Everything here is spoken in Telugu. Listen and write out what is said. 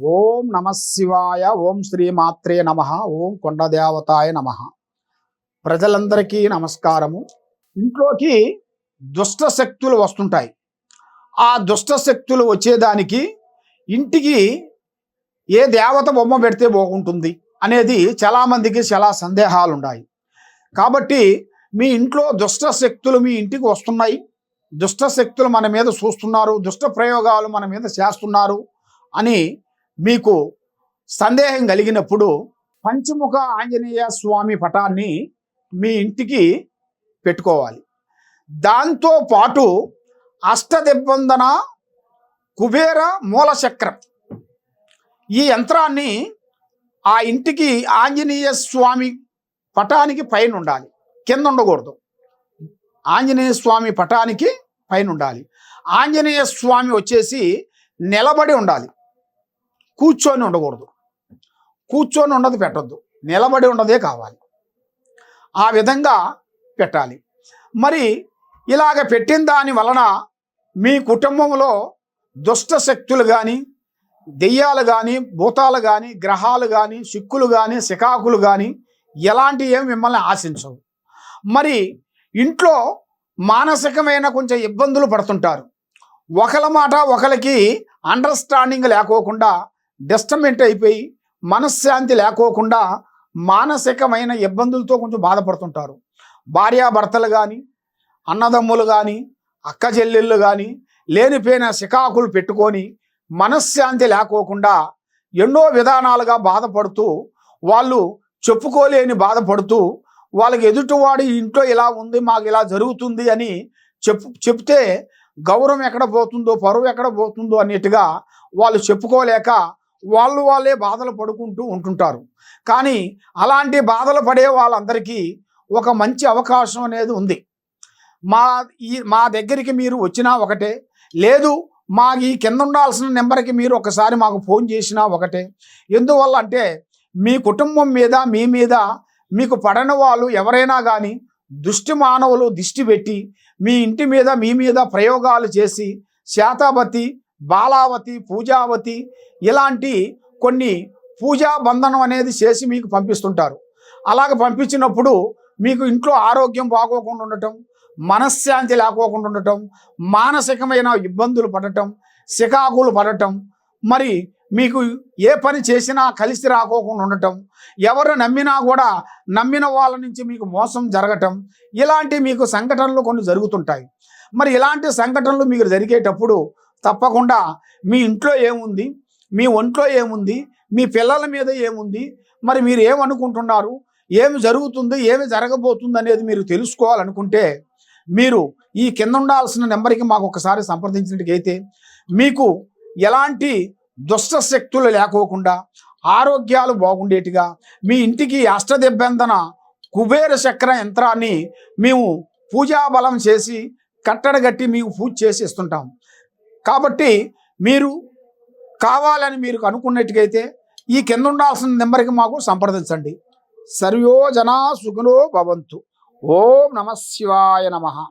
ఓం నమ శివాయ ఓం శ్రీమాత్రే నమ ఓం కొండదేవతాయ నమ. ప్రజలందరికీ నమస్కారము. ఇంట్లోకి దుష్ట శక్తులు వస్తుంటాయి. ఆ దుష్ట శక్తులు వచ్చేదానికి ఇంటికి ఏ దేవత బొమ్మ పెడితే బాగుంటుంది అనేది చాలామందికి చాలా సందేహాలు ఉన్నాయి కాబట్టి మీ ఇంట్లో దుష్ట శక్తులు మీ ఇంటికి వస్తున్నాయి. దుష్ట శక్తులు మన మీద చూస్తున్నారు దుష్ట ప్రయోగాలు మన మీద చేస్తున్నారు అని మీకు సందేహం కలిగినప్పుడు పంచముఖ ఆంజనేయ స్వామి పటాన్ని మీ ఇంటికి పెట్టుకోవాలి. దాంతో పాటు అష్టదిబ్బందన కుబేర మూలచక్రం ఈ యంత్రాన్ని ఆ ఇంటికి ఆంజనేయ స్వామి పటానికి పైన ఉండాలి. కింద ఉండకూడదు. ఆంజనేయ స్వామి పటానికి పైన ఉండాలి. ఆంజనేయ స్వామి వచ్చేసి నిలబడి ఉండాలి. కూర్చొని ఉండకూడదు. కూర్చొని ఉండదు పెట్టద్దు. నిలబడి ఉండదే కావాలి. ఆ విధంగా పెట్టాలి. మరి ఇలాగ పెట్టిన దాని వలన మీ కుటుంబంలో దుష్ట శక్తులు కానీ దెయ్యాలు కానీ భూతాలు కానీ గ్రహాలు కానీ సిక్కులు కానీ శికాకులు కానీ ఎలాంటి ఏమి మిమ్మల్ని ఆశించవు. మరి ఇంట్లో మానసికమైన కొంచెం ఇబ్బందులు పడుతుంటారు. ఒకల మాట ఒకరికి అండర్స్టాండింగ్ లేకోకుండా డిస్టర్బెంట్ అయిపోయి మనశ్శాంతి లేకోకుండా మానసికమైన ఇబ్బందులతో కొంచెం బాధపడుతుంటారు. భార్యాభర్తలు కానీ అన్నదమ్ములు కానీ అక్క చెల్లెళ్ళు కానీ లేనిపోయిన శికాకులు పెట్టుకొని మనశ్శాంతి లేకోకుండా ఎన్నో విధానాలుగా బాధపడుతూ వాళ్ళు చెప్పుకోలేని బాధపడుతూ వాళ్ళకి ఎదుటివాడి ఇంట్లో ఇలా ఉంది మాకు ఇలా జరుగుతుంది అని చెప్పు చెప్తే గౌరవం ఎక్కడ పోతుందో పరువు ఎక్కడ పోతుందో అన్నట్టుగా వాళ్ళు చెప్పుకోలేక వాళ్ళు వాళ్ళే బాధలు పడుకుంటూ ఉంటుంటారు. కానీ అలాంటి బాధలు పడే వాళ్ళందరికీ ఒక మంచి అవకాశం అనేది ఉంది. మా ఈ మా దగ్గరికి మీరు వచ్చినా ఒకటే లేదు మా ఈ కింద ఉండాల్సిన నెంబర్కి మీరు ఒకసారి మాకు ఫోన్ చేసినా ఒకటే. ఎందువల్ల అంటే మీ కుటుంబం మీద మీ మీద మీకు పడని వాళ్ళు ఎవరైనా కానీ దుష్టి మానవులు దిష్టి పెట్టి మీ ఇంటి మీద మీ మీద ప్రయోగాలు చేసి శాతావతి బాలావతి పూజావతి ఇలాంటి కొన్ని పూజా బంధనం అనేది చేసి మీకు పంపిస్తుంటారు. అలాగ పంపించినప్పుడు మీకు ఇంట్లో ఆరోగ్యం బాగోకుండా ఉండటం మనశ్శాంతి లేకోకుండా ఉండటం మానసికమైన ఇబ్బందులు పడటం సికాకులు పడటం మరి మీకు ఏ పని చేసినా కలిసి రాకోకుండా ఉండటం ఎవరు నమ్మినా కూడా నమ్మిన వాళ్ళ నుంచి మీకు మోసం జరగటం ఇలాంటి మీకు సంఘటనలు కొన్ని జరుగుతుంటాయి. మరి ఇలాంటి సంఘటనలు మీకు జరిగేటప్పుడు తప్పకుండా మీ ఇంట్లో ఏముంది? మీ ఒంట్లో ఏముంది? మీ పిల్లల మీద ఏముంది? మరి మీరు ఏమనుకుంటున్నారు? ఏమి జరుగుతుంది? ఏమి జరగబోతుంది అనేది మీరు తెలుసుకోవాలనుకుంటే మీరు ఈ కింద ఉండాల్సిన నెంబర్కి మాకు ఒకసారి సంప్రదించినట్టుకైతే మీకు ఎలాంటి దుష్ట శక్తులు లేకోకుండా ఆరోగ్యాలు బాగుండేట్టుగా మీ ఇంటికి అష్టదిబ్బందన కుబేర చక్ర యంత్రాన్ని మేము పూజాబలం చేసి కట్టడగట్టి మీకు పూజ చేసి ఇస్తుంటాం. కాబట్టి మీరు కావాలని మీరు అనుకున్నట్టుగైతే ఈ కింద ఉండాల్సిన నెంబర్కి మాకు సంప్రదించండి. సర్వో జనా సుఖనో భవంతు. ఓం నమ శివాయ నమ.